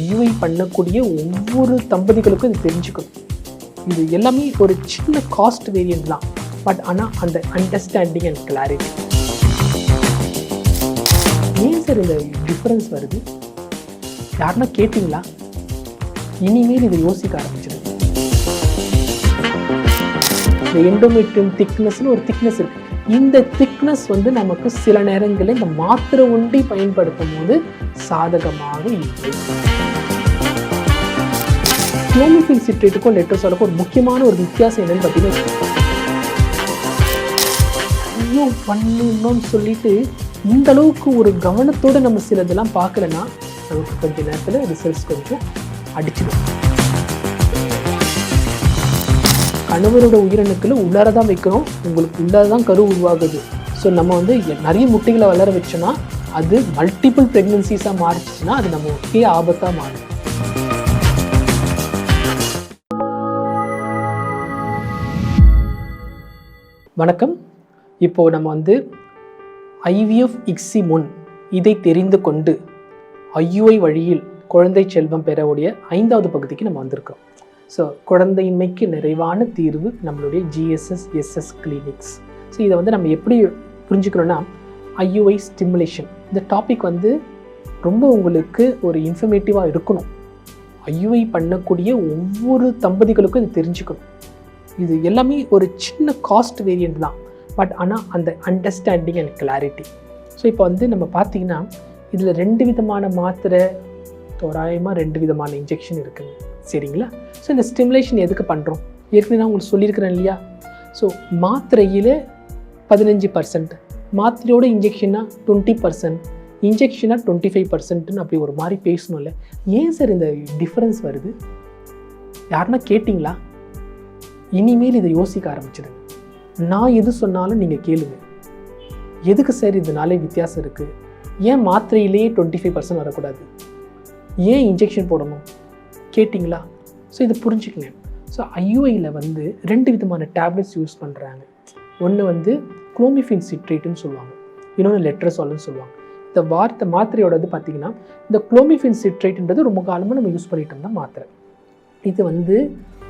IUI பண்ணக்கூடிய ஒவ்வொரு தம்பதிகளுக்கும் இது தெரிஞ்சுக்கணும். இது எல்லாமே ஒரு சின்ன காஸ்ட் வேரியன்ட் தான். பட் ஆனால் அந்த அண்டர்ஸ்டாண்டிங் அண்ட் கிளாரிட்டி ஏன் சார் இந்த டிஃப்ரென்ஸ் வருது? யாருன்னா கேட்டிங்களா? இனிமேல் இதை யோசிக்க ஆரம்பிச்சிருக்கு இந்த எண்டோமெட்ரியம் திக்னஸ்னு ஒரு திக்னஸ் இருக்குது இந்த திக்னஸ் வந்து நமக்கு சில நேரங்களில் இந்த மாத்திரை ஒண்டி பயன்படுத்தும் போது சாதகமாக இருக்கும். குளோமிஃபின் சிட்ரேட்டுக்கும் லெட்ரோசாலுக்கும் ஒரு முக்கியமான ஒரு வித்தியாசம் என்னன்னு பார்த்தீங்கன்னா ஐயோ பண்ணணும்னு சொல்லிட்டு இந்த அளவுக்கு ஒரு கவனத்தோடு நம்ம சிலதெல்லாம் பார்க்கலன்னா நமக்கு கொஞ்ச நேரத்தில் ரிசல்ட்ஸ் கொஞ்சம் அடிச்சிடும். கணவரோட உயிரணுக்களை உள்ளார தான் வைக்கிறோம் உங்களுக்கு உள்ளார தான் கரு உருவாகுது. ஸோ நம்ம வந்து நிறைய முட்டைகளை வளர வச்சோன்னா அது மல்டிபிள் ப்ரெக்னன்சிஸாக மாறிச்சுன்னா அது நம்ம ஒரே ஆபத்தாக மாறும். வணக்கம். இப்போ நம்ம வந்து ஐவிஎஃப் இக்ஸி முன் இதை தெரிந்து கொண்டு ஐயுஐ வழியில் குழந்தை செல்வம் பெறக்கூடிய ஐந்தாவது பகுதிக்கு நம்ம வந்திருக்கோம். ஸோ குழந்தையின்மைக்கு நிறைவான தீர்வு நம்மளுடைய ஜிஎஸ்எஸ் எஸ்எஸ் கிளினிக்ஸ் ஸோ இதை வந்து நம்ம எப்படி புரிஞ்சுக்கிறோன்னா ஐயுஐ ஸ்டிமுலேஷன் இந்த டாபிக் வந்து ரொம்ப உங்களுக்கு ஒரு இன்ஃபர்மேட்டிவாக இருக்கணும். ஐயுஐ பண்ணக்கூடிய ஒவ்வொரு தம்பதிகளுக்கும் இது தெரிஞ்சுக்கணும். இது எல்லாமே ஒரு சின்ன காஸ்ட் வேரியன்ட் தான். பட் ஆனால் அந்த அண்டர்ஸ்டாண்டிங் அண்ட் கிளாரிட்டி ஸோ இப்போ வந்து நம்ம பார்த்தீங்கன்னா இதில் ரெண்டு விதமான மாத்திரை தோராயமாக ரெண்டு விதமான இன்ஜெக்ஷன் இருக்குது சரிங்களா? ஸோ இந்த ஸ்டிமுலேஷன் எதுக்கு பண்ணுறோம் ஏற்கனவே நான் உங்களுக்கு சொல்லியிருக்கிறேன் இல்லையா? ஸோ மாத்திரையில் பதினஞ்சு பர்சன்ட் மாத்திரையோட இன்ஜெக்ஷனாக டுவெண்ட்டி பர்சன்ட் இன்ஜெக்ஷனாக டுவெண்ட்டி ஃபைவ் பர்சன்ட்னு அப்படி ஒரு மாதிரி பேசணும்ல ஏன் சார் இந்த டிஃப்ரென்ஸ் வருது? யாருன்னா கேட்டிங்களா? இனிமேல் இதை யோசிக்க ஆரம்பிச்சிடுங்க. நான் எது சொன்னாலும் நீங்கள் கேளுங்க. எதுக்கு சார் இதனாலே வித்தியாசம் இருக்குது ஏன் மாத்திரையிலேயே டுவெண்ட்டி ஃபைவ் பர்சன்ட் வரக்கூடாது? ஏன் இன்ஜெக்ஷன் போடணும்? கேட்டிங்களா? ஸோ இதை புரிஞ்சுக்கங்க. ஸோ ஐயூஐயில் வந்து ரெண்டு விதமான டேப்லெட்ஸ் யூஸ் பண்ணுறாங்க ஒன்று வந்து குளோமிஃபின் சிட்ரேட்டுன்னு சொல்லுவாங்க. இன்னொன்று லெட்ரஸால்னு சொல்லுவாங்க. இந்த வார்த்தை மாத்திரையோடது பார்த்தீங்கன்னா இந்த குளோமிஃபின் சிட்ரேட்ன்றது ரொம்ப காலமாக நம்ம யூஸ் பண்ணிட்டு இருந்த மாத்திரை. இது வந்து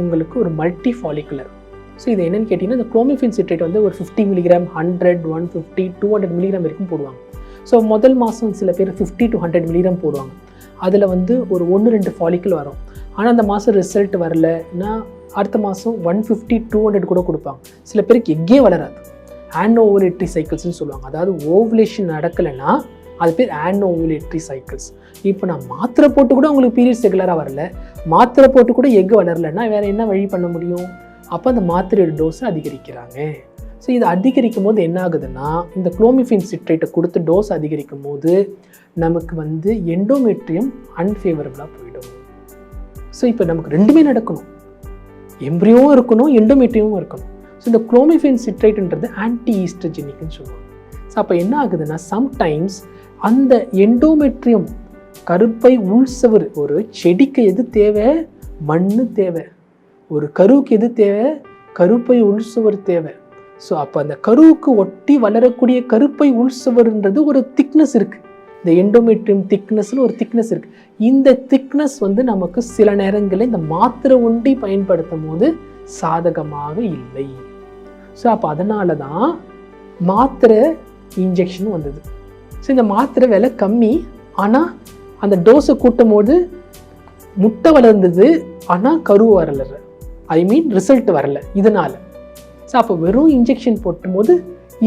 உங்களுக்கு ஒரு மல்டி ஃபாலிகுலர் ஸோ இது என்னென்னு கேட்டிங்கன்னா இந்த குளோமிஃபின் சிட்ரேட் வந்து ஒரு fifty milligram hundred one fifty two hundred milligram வரைக்கும் போடுவாங்க. ஸோ முதல் மாதம் சில பேர் ஃபிஃப்டி டு ஹண்ட்ரட் மில்லிகிராம் போடுவாங்க. அதில் வந்து ஒரு ஒன்று ரெண்டு ஃபாலிக்கல் வரும். ஆனால் அந்த மாதம் ரிசல்ட் வரலன்னா அடுத்த மாதம் ஒன் ஃபிஃப்டி டூ ஹண்ட்ரட் கூட கொடுப்பாங்க. சில பேருக்கு எக்கே வளராது. ஆனோவுலேட்ரி சைக்கிள்ஸ்னு சொல்லுவாங்க. அதாவது ஓவலேஷன் நடக்கலைன்னா அது பேர் ஆனோவுலேட்ரி சைக்கிள்ஸ் இப்போ நான் மாத்திரை போட்டு கூட உங்களுக்கு பீரியட்ஸ் ரெகுலராக வரல. மாத்திரை போட்டு கூட எக் வளரலைன்னா வேறு என்ன வழி பண்ண முடியும்? அப்போ அந்த மாத்திரையோட டோஸை அதிகரிக்கிறாங்க. ஸோ இது அதிகரிக்கும் போது என்ன ஆகுதுன்னா இந்த குளோமிஃபின் சிட்ரேட்டை கொடுத்து டோஸ் அதிகரிக்கும் போது நமக்கு வந்து எண்டோமெட்ரியம் அன்ஃபேவரபுளாக போயிடும். ஸோ இப்போ நமக்கு ரெண்டுமே நடக்கணும். எம்ப்ரியோவும் இருக்கணும் எண்டோமெட்ரியமும் இருக்கணும். ஸோ இந்த குளோமிஃபின் சிட்ரேட்டுன்றது ஆன்டி ஈஸ்ட்ரஜெனிக்னு சொல்லுவாங்க. ஸோ அப்போ என்ன ஆகுதுன்னா சம்டைம்ஸ் அந்த எண்டோமெட்ரியம் கருப்பை உள்சவர் ஒரு செடிக்கு எது தேவை? மண்ணு தேவை. ஒரு கருவுக்கு எது தேவை? கருப்பை உள்சுவர் தேவை. ஸோ அப்போ அந்த கருவுக்கு ஒட்டி வளரக்கூடிய கருப்பை உள்சுவர்ன்றது ஒரு திக்னஸ் இருக்குது இந்த எண்டோமெட்ரியம் திக்னஸ்னு ஒரு திக்னஸ் இருக்குது இந்த திக்னஸ் வந்து நமக்கு சில நேரங்களில் இந்த மாத்திரை ஒண்டி பயன்படுத்தும் போது சாதகமாக இல்லை. ஸோ அப்போ அதனால தான் மாத்திரை இன்ஜெக்ஷன் வந்தது. ஸோ இந்த மாத்திரை விலை கம்மி. ஆனால் அந்த டோஸை கூட்டும் போது முட்டை வளர்ந்தது. ஆனால் கரு வரலை. ஐ மீன் ரிசல்ட் வரல. இதனால். ஸோ அப்போ வெறும் இன்ஜெக்ஷன் போட்டும்போது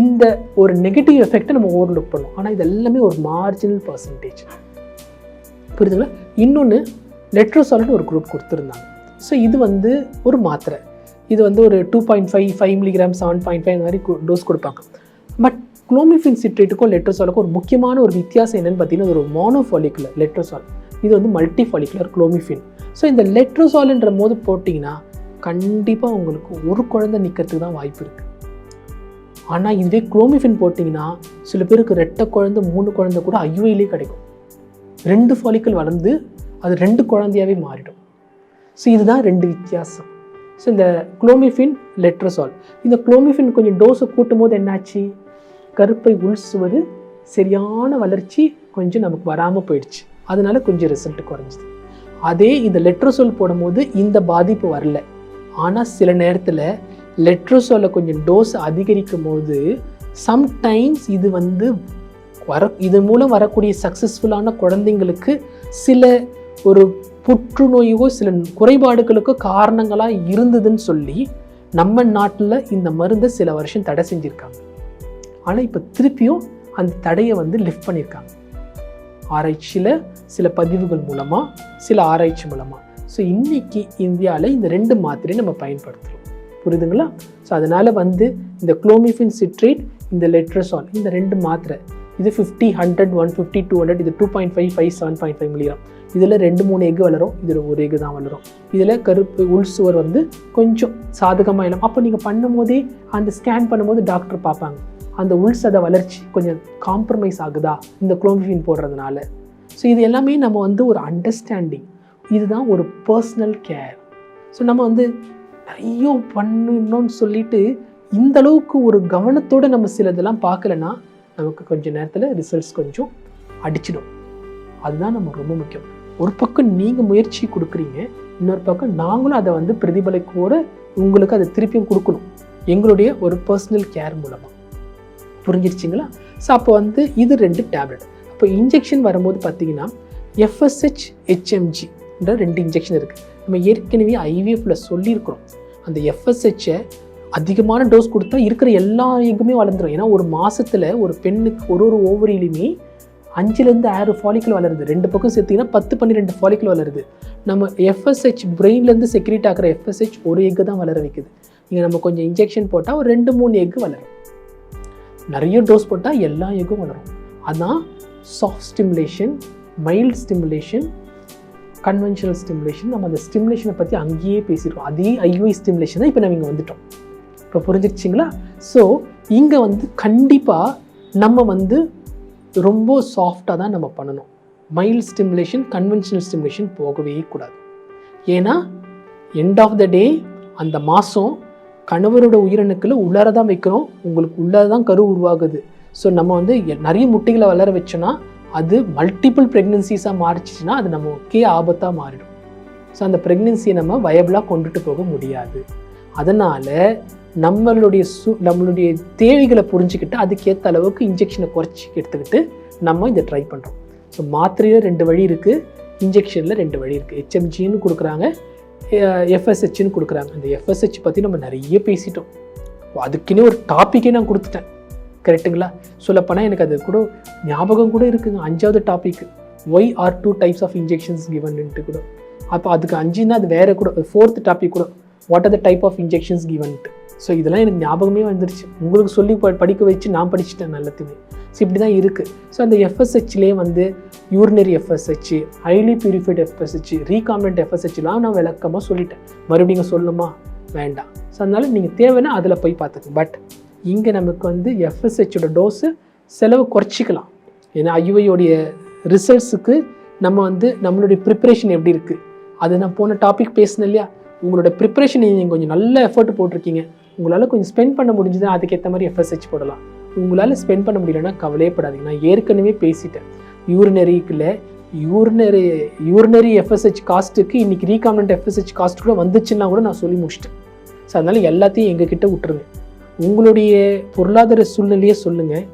இந்த ஒரு நெகட்டிவ் எஃபெக்ட்டை நம்ம ஓவர்லுக் பண்ணோம். ஆனால் இது எல்லாமே ஒரு மார்ஜினல் பர்சன்டேஜ் புரியுதுங்களா? இன்னொன்று லெட்ரோசால்னு ஒரு குரூப் கொடுத்துருந்தாங்க. ஸோ இது வந்து ஒரு மாத்திரை. இது வந்து ஒரு two point five five milligram seven point five மாதிரி டோஸ் கொடுப்பாங்க. பட் குளோமிஃபின் சிட்ரேட்டுக்கும் லெட்ரோசாலுக்கும் ஒரு முக்கியமான ஒரு வித்தியாசம் என்னென்னு பார்த்தீங்கன்னா ஒரு மோனோஃபாலிகுலர் லெட்ரோசால் இது வந்து மல்டிஃபாலிகுலர் குளோமிஃபின் ஸோ இந்த லெட்ரோசால்ன்ற போது போட்டிங்கன்னா கண்டிப்பாக உங்களுக்கு ஒரு குழந்தை நிற்கிறதுக்கு தான் வாய்ப்பு இருக்குது ஆனால் இதுவே குளோமிஃபின் போட்டிங்கன்னா சில பேருக்கு ரெட்டை குழந்தை மூணு குழந்தை கூட ஐயுஐலே கிடைக்கும். ரெண்டு ஃபாலிக்கல் வளர்ந்து அது ரெண்டு குழந்தையாவே மாறிடும். ஸோ இதுதான் ரெண்டு வித்தியாசம். ஸோ இந்த குளோமிஃபின் லெட்ரசால் இந்த குளோமிஃபின் கொஞ்சம் டோஸை கூட்டும் போது என்னாச்சு? கருப்பை உள்சுவது சரியான வளர்ச்சி கொஞ்சம் நமக்கு வராமல் போயிடுச்சு. அதனால கொஞ்சம் ரிசல்ட் குறைஞ்சிது. அதே இந்த லெட்ரோசோல் போடும்போது இந்த பாதிப்பு வரல. ஆனால் சில நேரத்தில் லெட்ரோசோல கொஞ்சம் டோஸ் அதிகரிக்கும் போது சம்டைம்ஸ் இது வந்து வர இது மூலம் வரக்கூடிய சக்ஸஸ்ஃபுல்லான குழந்தைங்களுக்கு சில ஒரு புற்றுநோயோ சில குறைபாடுகளுக்கோ காரணங்களாக இருந்ததுன்னு சொல்லி நம்ம நாட்டில் இந்த மருந்தை சில வருஷம் தடை செஞ்சுருக்காங்க. ஆனால் இப்போ திருப்பியும் அந்த தடையை வந்து லிஃப்ட் பண்ணியிருக்காங்க ஆராய்ச்சியில் சில பதிவுகள் மூலமாக சில ஆராய்ச்சி மூலமாக ஸோ இன்றைக்கி இந்தியாவில் இந்த ரெண்டு மாத்திரையை நம்ம பயன்படுத்துகிறோம் புரியுதுங்களா? ஸோ அதனால் வந்து இந்த குளோமிஃபின் சிட்ரேட் இந்த லெட்ரஸால் இந்த ரெண்டு மாத்திரை இது fifty hundred one fifty two hundred இது two point five five seven point five milligram இதில் ரெண்டு மூணு எக் வளரும் இதில் ஒரு எக் தான் வளரும். இதில் கருப்பு உள் சுவர் வந்து கொஞ்சம் சாதகமாக இடம் அப்போ நீங்கள் பண்ணும்போதே அந்த ஸ்கேன் பண்ணும்போது டாக்டர் பார்ப்பாங்க. அந்த உள் சத வளர்ச்சி கொஞ்சம் காம்ப்ரமைஸ் ஆகுதா? இந்த குளோமிஃபின் போடுறதுனால. ஸோ இது எல்லாமே நம்ம வந்து ஒரு அண்டர்ஸ்டாண்டிங் இதுதான் ஒரு பர்சனல் கேர் ஸோ நம்ம வந்து நிறைய பண்ணணும்னு சொல்லிட்டு இந்த அளவுக்கு ஒரு கவனத்தோடு நம்ம சிலதெல்லாம் பார்க்கலன்னா நமக்கு கொஞ்சம் நேரத்தில் ரிசல்ட்ஸ் கொஞ்சம் அடிச்சிடும். அதுதான் நம்ம ரொம்ப முக்கியம். ஒரு பக்கம் நீங்கள் முயற்சி கொடுக்குறீங்க இன்னொரு பக்கம் நாங்களும் அதை வந்து பிரதிபலிக்கோடு உங்களுக்கு அதை திருப்பியும் கொடுக்கணும். எங்களுடைய ஒரு பர்சனல் கேர் மூலமாக புரிஞ்சிருச்சிங்களா? ஸோ அப்போ வந்து இது ரெண்டு டேப்லெட் அப்போ இன்ஜெக்ஷன் வரும்போது பார்த்தீங்கன்னா எஃப்எஸ்ஹெச் ஹெச்எம்ஜின்ற ரெண்டு இன்ஜெக்ஷன் இருக்குது நம்ம ஏற்கனவே ஐவிஎஃப்ல சொல்லியிருக்கிறோம். அந்த எஃப்எஸ்ஹெச்சை அதிகமான டோஸ் கொடுத்தா இருக்கிற எல்லா எக்குமே வளர்ந்துடும் ஏன்னா ஒரு மாதத்தில் ஒரு பெண்ணுக்கு ஒரு ஒரு ஓவரிலையுமே அஞ்சுலேருந்து ஆறு ஃபாலிக்கல் வளருது. ரெண்டு பக்கம் சேர்த்திங்கன்னா பத்து பன்னிரெண்டு ஃபாலிக்கல் வளருது. நம்ம எஃப்எஸ்ஹெச் பிரெயின்லேருந்து செக்ரேட் ஆகிற எஃப்எஸ்ஹெச் ஒரு எக்கு தான் வளர வைக்குது. இங்கே நம்ம கொஞ்சம் இன்ஜெக்ஷன் போட்டால் ஒரு ரெண்டு மூணு எக்கு வளரும். நிறைய டோஸ் போட்டால் எல்லா எக்கும் வளரும். அதான் soft stimulation mild stimulation conventional stimulation நம்ம அந்த ஸ்டிமுலேஷனை பற்றி அங்கேயே பேசியிருக்கோம். அதே ஐஒய் ஸ்டிமுலேஷன் தான் இப்போ நம்ம இங்கே வந்துட்டோம். இப்போ புரிஞ்சிருச்சிங்களா ஸோ இங்கே வந்து கண்டிப்பாக நம்ம வந்து ரொம்ப சாஃப்டாக தான் நம்ம பண்ணணும். மைல்ட் ஸ்டிமுலேஷன் கன்வென்ஷனல் ஸ்டிமுலேஷன் போகவே கூடாது. ஏன்னா எண்ட் ஆஃப் த டே அந்த மாதம் கணவரோட உயிரணுக்களை உள்ளார தான் வைக்கிறோம். உங்களுக்கு உள்ளார தான் கரு உருவாகுது. ஸோ நம்ம வந்து நிறைய முட்டைகளை வளர வச்சோன்னா அது மல்டிபிள் ப்ரெக்னென்சிஸாக மாறிச்சுன்னா அது நமக்கே ஆபத்தாக மாறிடும். ஸோ அந்த ப்ரெக்னென்சியை நம்ம வயபிளாக கொண்டுட்டு போக முடியாது. அதனால் நம்மளுடைய சு நம்மளுடைய தேவைகளை புரிஞ்சுக்கிட்டு அதுக்கேற்ற அளவுக்கு இன்ஜெக்ஷனை குறைச்சி எடுத்துக்கிட்டு நம்ம இதை ட்ரை பண்ணுறோம் ஸோ மாத்திரையில் ரெண்டு வழி இருக்குது இன்ஜெக்ஷனில் ரெண்டு வழி இருக்குது ஹெச்எம்ஜின்னு கொடுக்குறாங்க எஃப்எஸ்ஹெச்னு கொடுக்குறாங்க. அந்த எஃப்எஸ்ஹெச் பற்றி நம்ம நிறைய பேசிட்டோம். அதுக்குன்னே ஒரு டாப்பிக்கே நான் கொடுத்துட்டேன். கரெக்ட்டுங்களா? சொல்லப்போனால் எனக்கு அது கூட ஞாபகம் கூட இருக்குங்க. அஞ்சாவது topic why are two types of injections given கூட. அப்போ அதுக்கு அஞ்சுன்னா அது வேறு கூட ஃபோர்த் டாபிக் கூட. What are the type of injections given so இதெல்லாம் எனக்கு ஞாபகமே வந்துருச்சு. உங்களுக்கு சொல்லி ப- படிக்க வச்சு நான் படிச்சுட்டேன் நல்லத்தையுமே ஸோ இப்படி தான் இருக்குது ஸோ அந்த எஃப்எஸ்ஹெச்லேயே வந்து urinary FSH highly purified FSH recombinant எஃப்எஸ்ஹெச்லாம் நான் விளக்கமாக சொல்லிட்டேன். மறுபடியும் நீங்கள் வேண்டாம். ஸோ அதனால் நீங்கள் தேவைன்னா அதில் போய் பார்த்துக்கங்க. பட் இங்கே நமக்கு வந்து எஃப்எஸ்ஹெச்சோட டோஸு செலவு குறைச்சிக்கலாம். ஏன்னா ஐயுஐயோடைய ரிசல்ட்ஸுக்கு நம்ம வந்து நம்மளுடைய ப்ரிப்பரேஷன் எப்படி இருக்குது அது நான் போன டாபிக் பேசினேன் இல்லையா? உங்களோட ப்ரிப்பரேஷன் நீங்கள் கொஞ்சம் நல்ல எஃபர்ட் போட்டிருக்கீங்க. உங்களால் கொஞ்சம் ஸ்பெண்ட் பண்ண முடிஞ்சதுன்னா அதுக்கேற்ற மாதிரி எஃப்எஸ்ஹெச் போடலாம். உங்களால் ஸ்பெண்ட் பண்ண முடியலன்னா கவலையப்படாதீங்க. நான் ஏற்கனவே பேசிட்டேன். யூரினரிக்குள்ள யூரினரி யூரினரி எஃப்எஸ்ஹெச் காஸ்ட்டுக்கு இன்றைக்கி ரீகாமண்ட் எஃப்எஸ்ஹெச் காஸ்ட் கூட வந்துச்சுன்னா கூட நான் சொல்லி முடிச்சிட்டேன். ஸோ அதனால் எல்லாத்தையும் எங்ககிட்ட விட்டுருங்க. உங்களுடைய பொருளாதார சூழ்நிலையை சொல்லுங்கள்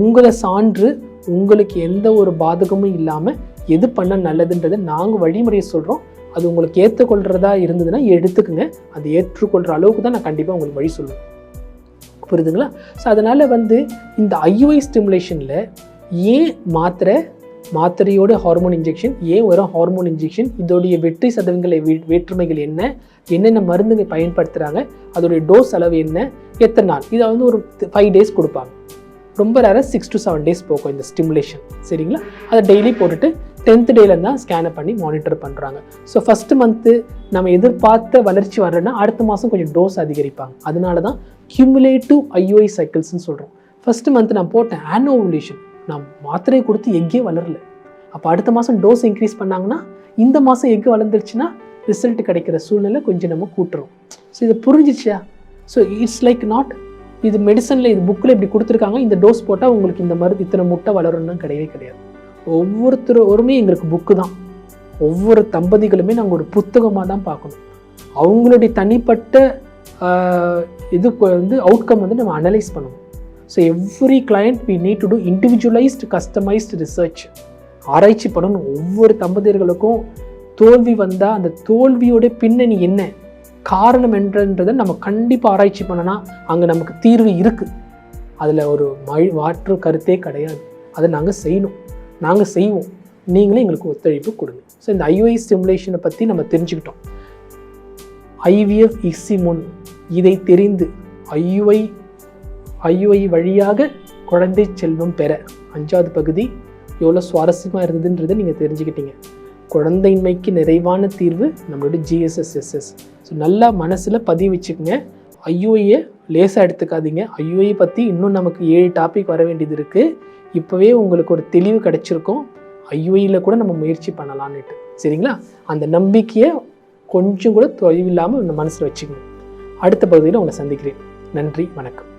உங்களை சான்று உங்களுக்கு எந்த ஒரு பாதகமும் இல்லாமல் எது பண்ண நல்லதுன்றதை நாங்கள் வழிமுறையை சொல்கிறோம் அது உங்களுக்கு ஏற்றுக்கொள்கிறதா இருந்ததுன்னா எடுத்துக்கங்க. அது ஏற்றுக்கொள்கிற அளவுக்கு தான் நான் கண்டிப்பாக உங்களுக்கு வழி சொல்லுவேன். புரியுதுங்களா? ஸோ அதனால் வந்து இந்த ஐஒய் ஸ்டிமுலேஷனில் ஏன் மாத்திரை மாத்திரையோட ஹார்மோன் இன்ஜெக்ஷன் ஏன் வரும் ஹார்மோன் இன்ஜெக்ஷன் இதோடைய வெற்றி சதவீங்களை வேற்றுமைகள் என்ன? என்னென்ன மருந்துங்க பயன்படுத்துகிறாங்க அதோடைய டோஸ் அளவு என்ன? எத்தனை நாள்? இதை வந்து ஒரு ஃபைவ் டேஸ் கொடுப்பாங்க. ரொம்ப ரேராக சிக்ஸ் டு செவன் டேஸ் போகும் இந்த ஸ்டிமுலேஷன் சரிங்களா? அதை டெய்லி போட்டுட்டு டென்த் டேல தான் ஸ்கேனை பண்ணி மானிட்டர் பண்ணுறாங்க ஸோ ஃபஸ்ட்டு மந்த்து நம்ம எதிர்பார்த்த வளர்ச்சி வரலன்னா அடுத்த மாதம் கொஞ்சம் டோஸ் அதிகரிப்பாங்க. அதனால தான் கியூமுலேட்டிவ் ஐஓஐ சைக்கிள்ஸ்னு சொல்கிறோம் ஃபஸ்ட்டு மந்த் நான் போட்டேன் ஆனோவுலேஷன் நான் மாத்திரையை கொடுத்து எக்கே வளரல? அப்போ அடுத்த மாதம் டோஸ் இன்க்ரீஸ் பண்ணாங்கன்னா இந்த மாதம் எக்கு வளர்ந்துருச்சுன்னா ரிசல்ட் கிடைக்கிற சூழ்நிலை கொஞ்சம் நம்ம கூட்டுறோம். ஸோ இதை புரிஞ்சிச்சா? ஸோ இட்ஸ் லைக் நாட் இது மெடிசனில் இது புக்கில் இப்படி கொடுத்துருக்காங்க இந்த டோஸ் போட்டால் உங்களுக்கு இந்த மருந்து இத்தனை முட்டை வளரும்னா கிடையவே கிடையாது. ஒவ்வொருத்தரோருமே எங்களுக்கு புக்கு தான். ஒவ்வொரு தம்பதிகளுமே நாங்கள் ஒரு புத்தகமாக தான் பார்க்கணும். அவங்களுடைய தனிப்பட்ட இது வந்து அவுட்கம் வந்து நம்ம அனலைஸ் பண்ணணும். So every client we need to do individualised customised research ஆராய்ச்சி பண்ணணும் ஒவ்வொரு தம்பதியர்களுக்கும். தோல்வி வந்தால் அந்த தோல்வியோட பின்னணி என்ன? காரணம் என்றன்றதை நம்ம கண்டிப்பாக ஆராய்ச்சி பண்ணனா அங்கே நமக்கு தீர்வு இருக்குது அதில் ஒரு மழை மாற்று கருத்தே கிடையாது. அதை நாங்கள் செய்யணும். நாங்கள் செய்வோம். நீங்களே எங்களுக்கு ஒத்துழைப்பு கொடுங்க. ஸோ இந்த ஐஓஐ ஸ்டிமுலேஷனை பற்றி நம்ம தெரிஞ்சுக்கிட்டோம். ஐவிஎஃப் இசி முன் இதை தெரிந்து ஐயுஐ ஐயுஐ வழியாக குழந்தை செல்வம் பெற. அஞ்சாவது பகுதி எவ்வளோ சுவாரஸ்யமாக இருந்ததுன்றதை நீங்கள் தெரிஞ்சுக்கிட்டீங்க. குழந்தையின்மைக்கு நிறைவான தீர்வு நம்மளோட ஜிஎஸ்எஸ்எஸ்எஸ் ஸோ நல்லா மனசில் பதிவு வச்சுக்கோங்க. ஐயோயை லேசாக எடுத்துக்காதீங்க. ஐயோயை பற்றி இன்னும் நமக்கு ஏழு டாபிக் வர வேண்டியது இருக்குது இப்போவே உங்களுக்கு ஒரு தெளிவு கிடைச்சிருக்கும். ஐயோயில் கூட நம்ம முயற்சி பண்ணலான்னுட்டு. சரிங்களா? அந்த நம்பிக்கையை கொஞ்சம் கூட தொலைவில்லாமல் இந்த மனசில் வச்சுக்கணும் அடுத்த பகுதியில் உங்களை சந்திக்கிறேன். நன்றி வணக்கம்.